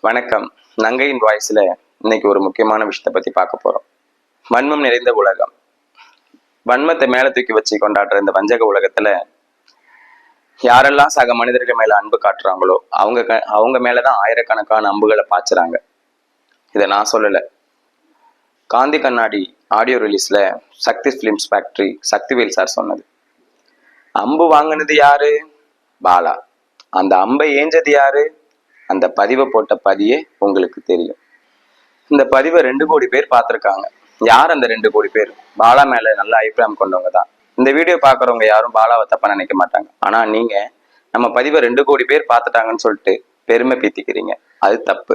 வணக்கம். நங்கையின் வாய்ஸ்ல இன்னைக்கு ஒரு முக்கியமான விஷயத்தை பத்தி பார்க்க போறோம். வன்மம் நிறைந்த உலகம். வன்மத்தை மேல தூக்கி வச்சு கொண்டாடுற இந்த வஞ்சக உலகத்துல யாரெல்லாம் சக மனிதர்கள் மேல அன்பு காட்டுறாங்களோ அவங்க க- அவங்க மேலதான் ஆயிரக்கணக்கான அம்புகளை பாய்ச்சுறாங்க. இதை நான் சொல்லலை. Gandhi Kannadi audio ரிலீஸ்ல Sakthi films factory Sakthivel sir சொன்னது. அம்பு வாங்கினது யாரு? பாலா. அந்த அம்பை ஏஞ்சது யாரு? அந்த பதிவை போட்ட பதியே உங்களுக்கு தெரியும். இந்த பதிவை ரெண்டு கோடி பேர் பார்த்துருக்காங்க. யார் அந்த ரெண்டு கோடி பேர்? பாலா மேல நல்ல அபிப்பிராயம் கொண்டவங்க தான். இந்த வீடியோ பார்க்குறவங்க யாரும் பாலாவை தப்பா நினைக்க மாட்டாங்க. ஆனா நீங்க நம்ம பதிவை ரெண்டு கோடி பேர் பார்த்துட்டாங்கன்னு சொல்லிட்டு பெருமை பீத்திக்கிறீங்க. அது தப்பு.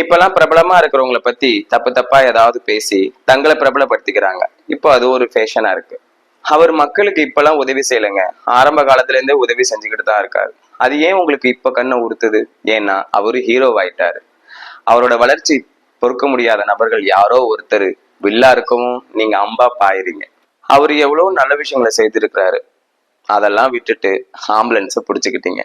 இப்பெல்லாம் பிரபலமா இருக்கிறவங்கள பத்தி தப்பு தப்பா ஏதாவது பேசி தங்களை பிரபலப்படுத்திக்கிறாங்க. இப்போ அது ஒரு ஃபேஷனா இருக்கு. அவர் மக்களுக்கு இப்பெல்லாம் உதவி செய்யலைங்க. ஆரம்ப காலத்துல இருந்தே உதவி செஞ்சுக்கிட்டு தான் இருக்காரு. அது ஏன் உங்களுக்கு இப்ப கண்ணை உறுத்துது? ஏன்னா அவரு ஹீரோ ஆயிட்டாரு. அவரோட வளர்ச்சி பொறுக்க முடியாத நபர்கள் யாரோ ஒருத்தர். வில்லா இருக்கவும் நீங்க அம்பா பாயிருங்க அவர் எவ்வளவு நல்ல விஷயங்களை செய்திருக்கிறாரு. அதெல்லாம் விட்டுட்டு ஆம்புலன்ஸை பிடிச்சிக்கிட்டீங்க.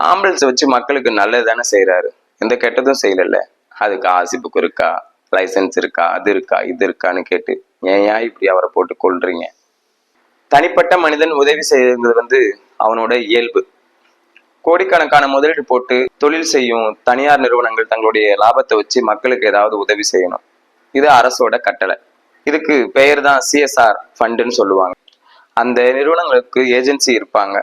ஆம்புலன்ஸை வச்சு மக்களுக்கு நல்லது தானே செய்யறாரு எந்த கெட்டதும் செய்யல அதுக்கு ஆசி புக் இருக்கா? லைசன்ஸ் இருக்கா? அது இருக்கா? இது இருக்கான்னு கேட்டு ஏன் ஏன் இப்படி அவரை போட்டு கொள்றீங்க தனிப்பட்ட மனிதன் உதவி செய்யறது வந்து அவனோட இயல்பு. கோடிக்கணக்கான முதலீடு போட்டு தொழில் செய்யும் தனியார் நிறுவனங்கள் தங்களுடைய லாபத்தை வச்சு மக்களுக்கு ஏதாவது உதவி செய்யணும். இது அரசோட கட்டளை. இதுக்கு பெயர் தான் சிஎஸ்ஆர் ஃபண்டுன்னு சொல்லுவாங்க. அந்த நிறுவனங்களுக்கு ஏஜென்சி இருப்பாங்க.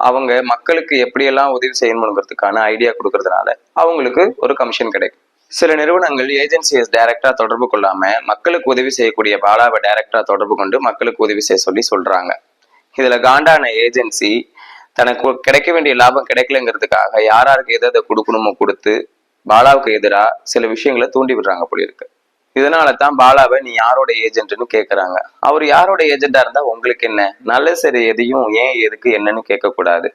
அவங்க மக்களுக்கு எப்படியெல்லாம் உதவி செய்யணுங்கிறதுக்கான ஐடியா கொடுக்கறதுனால அவங்களுக்கு ஒரு கமிஷன் கிடைக்கும். சில நிறுவனங்கள் ஏஜென்சியை டைரக்டா தொடர்பு கொள்ளாம மக்களுக்கு உதவி செய்யக்கூடிய பாலாவை டைரக்டா தொடர்பு கொண்டு மக்களுக்கு உதவி செய்ய சொல்லி சொல்றாங்க. இதுல காண்டான ஏஜென்சி தனக்கு கிடைக்க வேண்டிய லாபம் கிடைக்கலங்கிறதுக்காக யாராருக்கு எதை எதை கொடுக்கணுமோ கொடுத்து பாலாவுக்கு எதிராக சில விஷயங்களை தூண்டி விடுறாங்க போல இருக்கு. இதனால தான் பாலாவை நீ யாரோட ஏஜென்ட்னு கேட்குறாங்க அவர் யாரோட ஏஜென்டா இருந்தா உங்களுக்கு என்ன? நல்ல சரி எதையும் ஏன் எதுக்கு என்னன்னு கேட்கக்கூடாது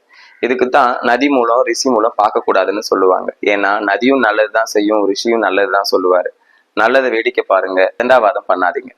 இதுக்கு தான் நதி மூலம் ரிஷி மூலம் பார்க்கக்கூடாதுன்னு சொல்லுவாங்க. ஏன்னா நதியும் நல்லது தான் செய்யும் ரிஷியும் நல்லதுதான் சொல்லுவாரு. நல்லதை வேடிக்கை பாருங்க இரண்டாவாதம் பண்ணாதீங்க.